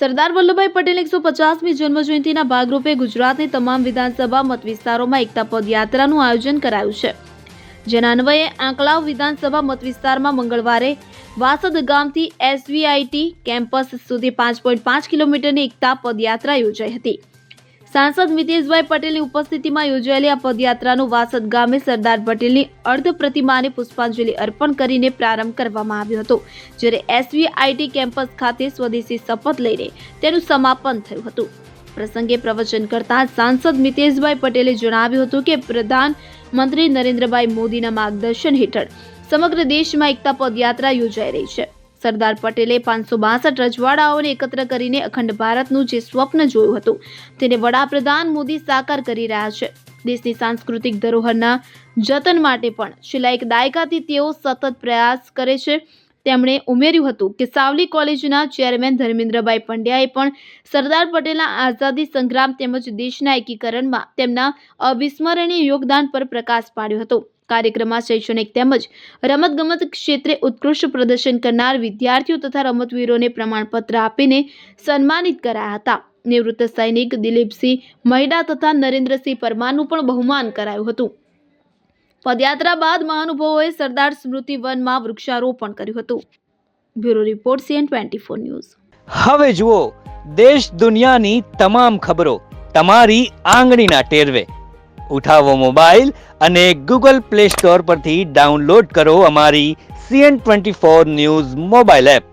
સરદાર વલ્લભભાઈ પટેલ એકસો પચાસમી જન્મજયંતિના ભાગરૂપે ગુજરાતની તમામ વિધાનસભા મત વિસ્તારોમાં એકતા પદયાત્રાનું આયોજન કરાયું છે. જેના અન્વયે આંકલાવ વિધાનસભા મતવિસ્તારમાં મંગળવારે વાસદ ગામથી એસવીઆઈટી કેમ્પસ સુધી પાંચ પોઈન્ટ પાંચ કિલોમીટરની એકતા પદયાત્રા યોજાઈ હતી. સાંસદ મિતેશભાઈ પટેલની ઉપસ્થિતિમાં યોજાયેલી આ પદયાત્રાનું વાસદ ગામે સરદાર પટેલની અર્ધ પ્રતિમાને પુષ્પાંજલિ અર્પણ કરીને પ્રારંભ કરવામાં આવ્યો હતો, જ્યારે એસવીઆઈટી કેમ્પસ ખાતે સ્વદેશી શપથ લઈને તેનું સમાપન થયું હતું. પ્રસંગે પ્રવચન કરતા સાંસદ મિતેશભાઈ પટેલે જણાવ્યું હતું કે પ્રધાનમંત્રી નરેન્દ્રભાઈ મોદીના માર્ગદર્શન હેઠળ સમગ્ર દેશમાં એકતા પદયાત્રા યોજાઈ રહી છે. સરદાર પટેલે પાંચસો બાસઠ રજવાડાઓને એકત્ર કરીને અખંડ ભારતનું જે સ્વપ્ન જોયું હતું, તેને વડાપ્રધાન મોદી સાકાર કરી રહ્યા છે. દેશની સાંસ્કૃતિક ધરોહરના જતન માટે પણ છેલ્લા એક દાયકાથી તેઓ સતત પ્રયાસ કરે છે. તેમણે ઉમેર્યું હતું કે સાવલી કોલેજના ચેરમેન ધર્મેન્દ્રભાઈ પંડ્યાએ પણ સરદાર પટેલના આઝાદી સંગ્રામ તેમજ દેશના એકીકરણમાં તેમના અવિસ્મરણીય યોગદાન પર પ્રકાશ પાડ્યો હતો. કાર્યક્રમમાં શૈક્ષણિક તેમજ રમતગમત ક્ષેત્રે ઉત્કૃષ્ટ પ્રદર્શન કરનાર વિદ્યાર્થીઓ તથા રમતવીરોને પ્રમાણપત્ર આપીને સન્માનિત કરાયા હતા. નિવૃત્ત સૈનિક દિલીપસિંહ મહિડા તથા નરેન્દ્રસિંહ પરમારનું પણ બહુમાન કરાયું હતું. પદયાત્રા બાદ મહાનુભાવોએ સરદાર સ્મૃતિ વનમાં વૃક્ષારોપણ કર્યું હતું. Bureau report CN twenty four news. હવે જુઓ, દેશ દુનિયાની તમામ ખબરો તમારી આંગળીના ટેરવે. ઉઠાવો મોબાઈલ અને ગૂગલ પ્લે સ્ટોર પરથી ડાઉનલોડ કરો અમારી CN twenty four news mobile app.